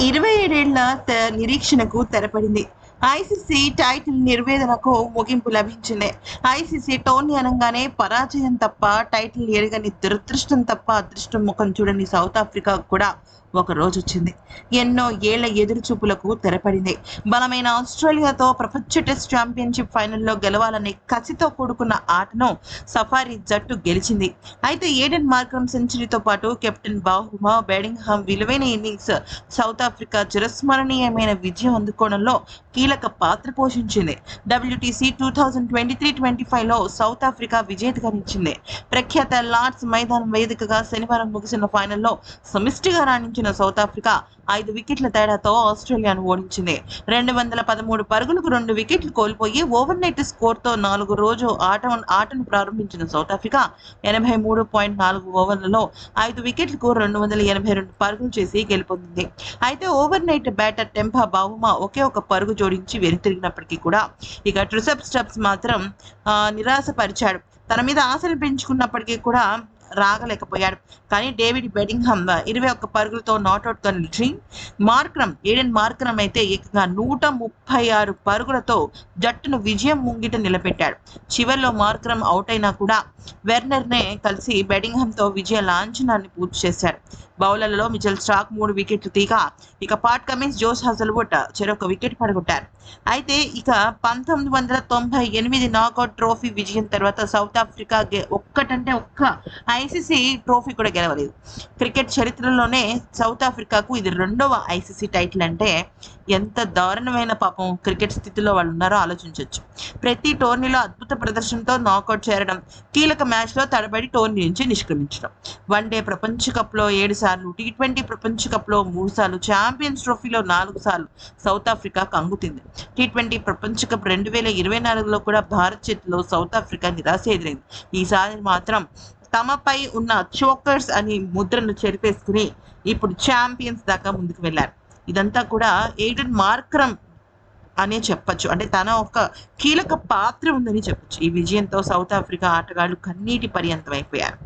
ఇరవై ఏడేళ్ళ త- నిరీక్షణకు తెరపడింది. ఐసీసీ టైటిల్ నిర్వేదనకు ముగింపు లభించింది. ఐసీసీ టోర్నీ అనగానే పరాజయం తప్ప టైటిల్ ఎరగని దురదృష్టం తప్ప అదృష్టం ముఖం చూడని సౌత్ ఆఫ్రికా కూడా ఒక రోజు వచ్చింది. ఎన్నో ఏళ్ళ ఎదురు చూపులకు తెరపడింది. బలమైన ఆస్ట్రేలియాతో ప్రపంచ టెస్ట్ ఛాంపియన్షిప్ ఫైనల్లో గెలవాలనే కసితో కూడుకున్న ఆటను సఫారీ జట్టు గెలిచింది. అయితే ఏడెన్ మార్కం సెంచరీతో పాటు కెప్టెన్ బాహుమా బెడింగ్హామ్ విలువైన ఇన్నింగ్స్ సౌత్ ఆఫ్రికా చిరస్మరణీయమైన విజయం అందుకోవడంలో కీలక పాత్ర పోషించింది. WTC two thousand twenty three twenty ఫైవ్లో సౌత్ ఆఫ్రికా విజేతగా నిలిచింది ప్రఖ్యాత లార్డ్స్ మైదానం వేదికగా శనివారం ముగిసిన ఫైనల్లో సమిష్టిగా రాణించిన సౌత్ ఆఫ్రికా ఐదు వికెట్ల తేడాతో ఆస్ట్రేలియాను ఓడించింది. రెండు వందల పదమూడు పరుగులకు రెండు వికెట్లు కోల్పోయి ఓవర్ నైట్ స్కోర్తో నాలుగు రోజు ఆట ఆటను ప్రారంభించిన సౌత్ ఆఫ్రికా ఎనభై మూడు పాయింట్ నాలుగు ఓవర్లలో ఐదు వికెట్లకు రెండు వందల ఎనభై రెండు పరుగులు చేసి గెలుపొందింది. అయితే overnight batter Temba Bavuma ఒకే ఒక పరుగు జోడి గురించి వెనుతిరిగినప్పటికీ కూడా ఇక ట్రిసెప్ స్టెప్స్ మాత్రం ఆ, నిరాశపరిచాడు. తన మీద ఆశలు పెంచుకున్నప్పటికీ కూడా రాగలేకపోయాడు. కానీ డేవిడ్ బెడింగ్హమ్ ఇరవై ఒక్క పరుగులతో నాట్అవుట్గా నిలిచి మార్క్రమ్ ఏడెన్ మార్క్రమ్ అయితే ఏకంగా నూట ముప్పై ఆరు పరుగులతో జట్టును విజయం ముంగిట నిలబెట్టాడు. చివరిలో మార్క్రమ్ అవుట్ అయినా కూడా వెర్నర్నే కలిసి బెడింగ్హమ్తో విజయ లాంఛనాన్ని పూర్తి చేశాడు. బౌలర్లలో మిచెల్ స్టాక్ మూడు వికెట్లు తీగా ఇక పాట్ కమిన్స్ జోస్ హజల్వుడ్ చెరొక వికెట్ పడగొట్టారు. అయితే ఇక పంతొమ్మిది వందల తొంభై ఎనిమిది నాకౌట్ ట్రోఫీ విజయం తర్వాత సౌత్ ఆఫ్రికా ఒక్కటంటే ఒక్క ఐసీసీ ట్రోఫీ కూడా గెలవలేదు. క్రికెట్ చరిత్రలోనే సౌత్ ఆఫ్రికాకు ఇది రెండవ ఐసీసీ టైటిల్ అంటే ఎంత దారుణమైన పాపం క్రికెట్ స్థితిలో వాళ్ళు ఉన్నారో ఆలోచించవచ్చు ప్రతి టోర్నీలో అద్భుత ప్రదర్శనతో నాకౌట్ చేరడం కీలక మ్యాచ్లో తడబడి టోర్నీ నుంచి నిష్క్రమించడం. వన్ డే ప్రపంచ కప్లో ఏడు సార్లు టీ ట్వంటీ ప్రపంచ కప్లో మూడు సార్లు ఛాంపియన్స్ ట్రోఫీలో నాలుగు సార్లు సౌత్ ఆఫ్రికా కంగుతింది టీ ట్వంటీ ప్రపంచ కప్ రెండు వేల ఇరవై నాలుగులో కూడా భారత్ చేతిలో సౌత్ ఆఫ్రికా నిరాశ ఎదురైంది. ఈసారి మాత్రం తమపై ఉన్న చోకర్స్ అని ముద్రను చెరిపేసుకుని ఇప్పుడు ఛాంపియన్స్ దాకా ముందుకు వెళ్ళారు. ఇదంతా కూడా ఎయిడెన్ మార్క్రమ్ అనే చెప్పొచ్చు. అంటే తన ఒక కీలక పాత్ర ఉందని చెప్పొచ్చు. ఈ విజయంతో సౌత్ ఆఫ్రికా ఆటగాళ్ళు కన్నీటి పర్యంతం అయిపోయారు